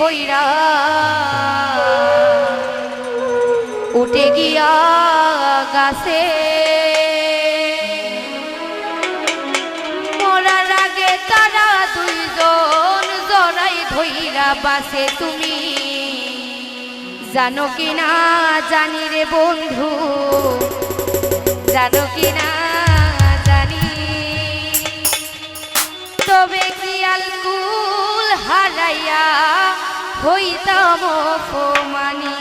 হইরা। উঠে গিয়া গাছে। মরার আগে তারা দুইজন জড়াই ধইরা বাসে। তুমি জানো কি না জানি রে বন্ধু। জানো কি না জানি। তবে কি আলকুল হারাইয়া হইতাম অপমানি।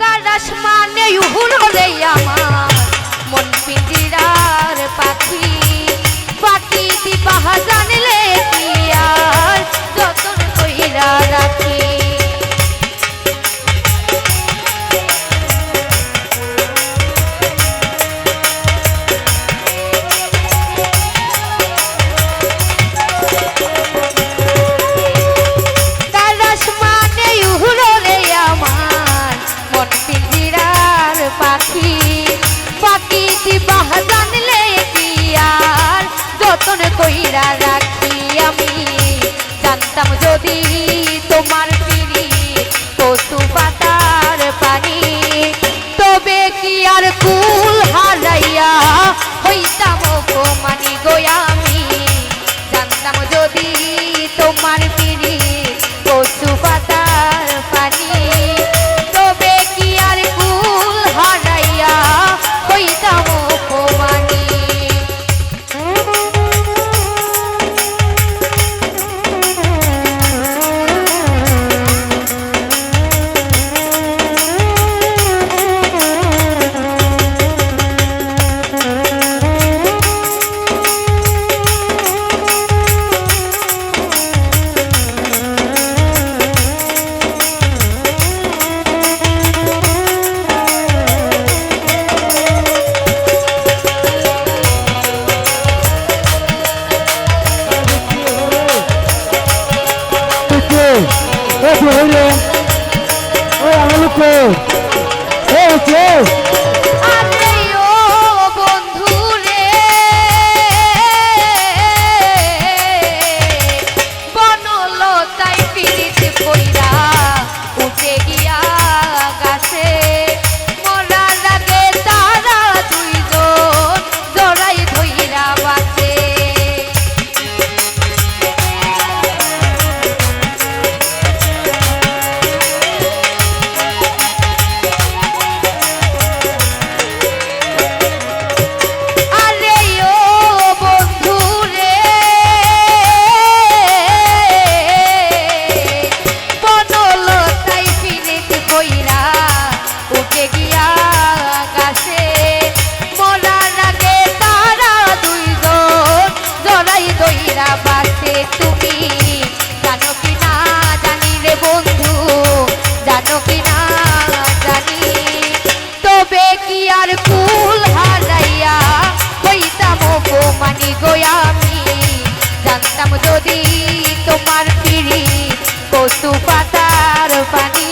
কারাস মানে ইহুল হলে আমার। জানতাম যদি ও ধরে ও আমার লোক পেতাম যদি তোমার ফিরি পশু পাতার পানি।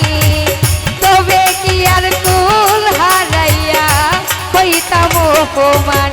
তবে কি আর কুল হারাইয়া হইতাম হোমা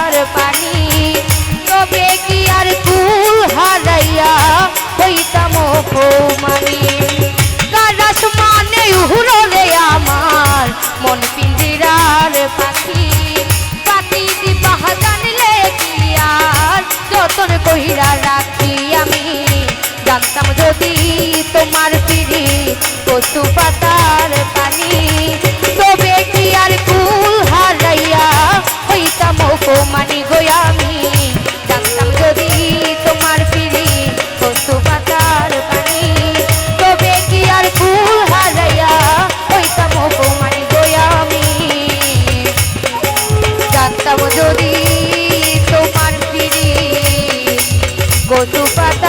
আর পানি। তবে কি আর কুল হারাইয়া হইতাম কৌমানি কারাস মানে উহুরলে আমার মন পিঞ্জিরার পাখি। পাখি দিবাহ জানলে কি আর? যতন কহিরা রাখি আমি। জানতাম যদি তোমার পিড়ি পশু পাতা কত পাতা